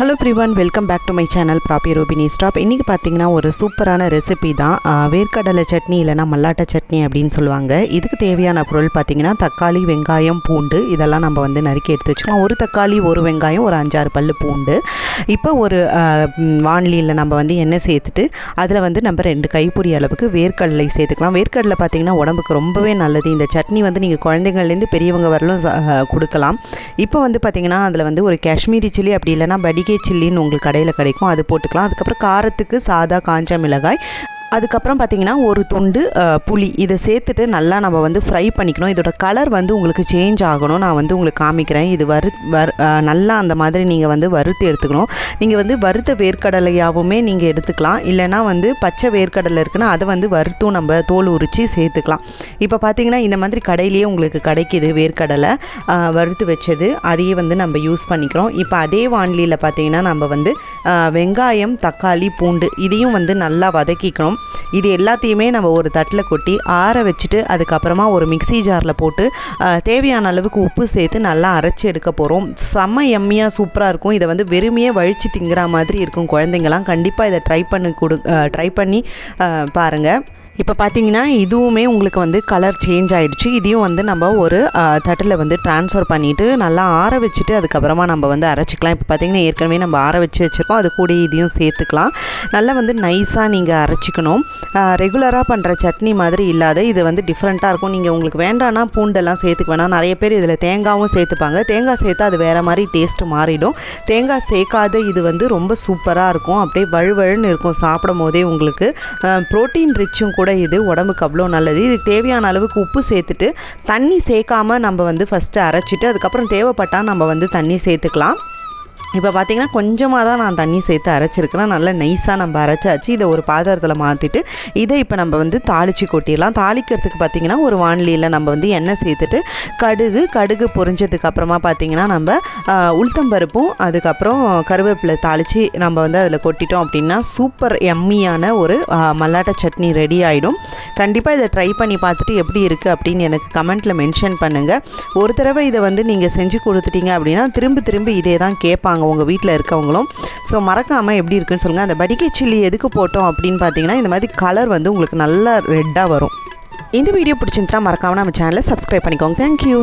Hello ஃப்ரீவன் welcome back to my channel ப்ராப்பி Rubini ஸ்டாப் இன்றைக்கி பார்த்தீங்கன்னா ஒரு சூப்பரான ரெசிபி தான். வேர்க்கடலை சட்னி இல்லைனா மல்லாட்டை சட்னி அப்படின்னு சொல்லுவாங்க. இதுக்கு தேவையான பொருள் பார்த்தீங்கன்னா தக்காளி வெங்காயம் பூண்டு. இதெல்லாம் நம்ம வந்து நறுக்கி எடுத்து வச்சுக்கலாம். ஒரு தக்காளி ஒரு வெங்காயம் ஒரு அஞ்சாறு பல் பூண்டு. இப்போ ஒரு வானிலியில் நம்ம வந்து எண்ணெய் சேர்த்துட்டு அதில் வந்து நம்ம ரெண்டு கைப்பிடி அளவுக்கு வேர்க்கடலை சேர்த்துக்கலாம். வேர்க்கடலை பார்த்தீங்கன்னா உடம்புக்கு ரொம்பவே நல்லது. இந்த சட்னி வந்து நீங்கள் குழந்தைங்கள்லேருந்து பெரியவங்க வரலும் ச- கொடுக்கலாம். இப்போ வந்து பார்த்தீங்கன்னா அதில் வந்து ஒரு காஷ்மீரி சில்லி அப்படி இல்லைன்னா படிகே சில்லின்னு உங்களுக்கு கடையில் கிடைக்கும். அது போட்டுக்கலாம். அதுக்கப்புறம் காரத்துக்கு சாதா காஞ்ச மிளகாய் அதுக்கப்புறம் பார்த்தீங்கன்னா ஒரு துண்டு புளி. இதை சேர்த்துட்டு நல்லா நம்ம வந்து ஃப்ரை பண்ணிக்கணும். இதோட கலர் வந்து உங்களுக்கு சேஞ்ச் ஆகணும். நான் வந்து உங்களுக்கு காமிக்கிறேன். இது வறு வறு நல்லா அந்த மாதிரி நீங்கள் வந்து வறுத்து எடுத்துக்கணும். நீங்கள் வந்து வறுத்த வேர்க்கடலையாகவுமே நீங்கள் எடுத்துக்கலாம். இல்லைன்னா வந்து பச்சை வேர்க்கடலை இருக்குன்னா அதை வந்து வறுத்தும் நம்ம தோல் உரித்து சேர்த்துக்கலாம். இப்போ பார்த்தீங்கன்னா இந்த மாதிரி கடையிலேயே உங்களுக்கு கிடைக்கிது வேர்க்கடலை. வறுத்து வச்சது. அதையே வந்து நம்ம யூஸ் பண்ணிக்கிறோம். இப்போ அதே வானிலையில் பார்த்தீங்கன்னா நம்ம வந்து வெங்காயம் தக்காளி பூண்டு இதையும் வந்து நல்லா வதக்கிக்கணும். இது எல்லாத்தையுமே நம்ம ஒரு தட்டில் கொட்டி ஆற வச்சுட்டு அதுக்கப்புறமா ஒரு மிக்ஸி ஜாரில் போட்டு தேவையான அளவுக்கு உப்பு சேர்த்து நல்லா அரைச்சி எடுக்க போகிறோம் செம்ம எம்மியாக சூப்பராக இருக்கும். இதை வந்து வெறுமையே வழித்து திங்கிற மாதிரி இருக்கும் குழந்தைங்களாம். கண்டிப்பாக இதை ட்ரை பண்ணி கொடு ட்ரை பண்ணி பாருங்கள் இப்போ பார்த்தீங்கன்னா இதுவுமே உங்களுக்கு வந்து கலர் சேஞ்ச் ஆகிடுச்சு இதையும் வந்து நம்ம ஒரு தட்டில் வந்து ட்ரான்ஸ்ஃபர் பண்ணிவிட்டு நல்லா ஆற வச்சுட்டு அதுக்கப்புறமா நம்ம வந்து அரைச்சிக்கலாம். இப்போ பார்த்தீங்கன்னா ஏற்கனவே நம்ம ஆற வச்சு வச்சுருக்கோம். அது கூட இதையும் சேர்த்துக்கலாம். நல்லா வந்து நைஸாக நீங்கள் அரைச்சிக்கணும். ரெகுலராக பண்ணுற சட்னி மாதிரி இல்லாத இது வந்து டிஃப்ரெண்ட்டாக இருக்கும். நீங்கள் உங்களுக்கு வேண்டாம்னா பூண்டெல்லாம் சேர்த்துக்க வேணாம். நிறைய பேர் இதில் தேங்காவும் சேர்த்துப்பாங்க. தேங்காய் சேர்த்தா அது வேறு மாதிரி டேஸ்ட் மாறிடும். தேங்காய் சேர்க்காத இது வந்து ரொம்ப சூப்பராக இருக்கும். அப்படியே வழுவழுன்னு இருக்கும் சாப்பிடும் போதே உங்களுக்கு ப்ரோட்டீன் ரிச்சும் கூட இது உடம்புக்கு அவ்வளோ நல்லது. இதுக்கு தேவையான அளவுக்கு உப்பு சேர்த்துட்டு தண்ணி சேர்க்காம நம்ம வந்து ஃபஸ்ட்டு அரைச்சிட்டு அதுக்கப்புறம் தேவைப்பட்டால் நம்ம வந்து தண்ணி சேர்த்துக்கலாம். இப்போ பார்த்தீங்கன்னா கொஞ்சமாக தான் நான் தண்ணி சேர்த்து அரைச்சிருக்கிறேன். நல்லா நைஸாக நம்ம அரைச்சாச்சு. இதை ஒரு பாத்திரத்தில் மாற்றிட்டு இதை இப்போ நம்ம வந்து தாளித்து கொட்டிடலாம். தாளிக்கிறதுக்கு பார்த்தீங்கன்னா ஒரு வானிலையில் நம்ம வந்து எண்ணெய் சேர்த்துட்டு கடுகு கடுகு பொரிஞ்சதுக்கு அப்புறமா பார்த்தீங்கன்னா நம்ம உளுத்தம்பருப்பும் அதுக்கப்புறம் கருவேப்பிலை தாளித்து நம்ம வந்து அதில் கொட்டிட்டோம் அப்படின்னா சூப்பர் எம்மியான ஒரு மல்லாட்டை சட்னி ரெடி ஆகிடும் கண்டிப்பாக இதை ட்ரை பண்ணி பார்த்துட்டு எப்படி இருக்குது அப்படின்னு எனக்கு கமெண்ட்டில் மென்ஷன் பண்ணுங்கள் ஒரு தடவை இதை வந்து நீங்கள் செஞ்சு கொடுத்துட்டீங்க அப்படின்னா திரும்ப திரும்ப இதே தான் கேட்பாங்க. உங்கள் வீட்டில் இருக்கவங்களும். ஸோ மறக்காமல் எப்படி இருக்குன்னு சொல்லுங்கள் அந்த படிக்கை சில்லி எதுக்கு போட்டோம் அப்படின்னு பார்த்தீங்கன்னா இந்த மாதிரி கலர் வந்து உங்களுக்கு நல்லா ரெட்டாக வரும். இந்த வீடியோ பிடிச்சிருந்தா மறக்காமல் நம்ம சேனலை சப்ஸ்கிரைப் பண்ணிக்கோங்க. தேங்க்யூ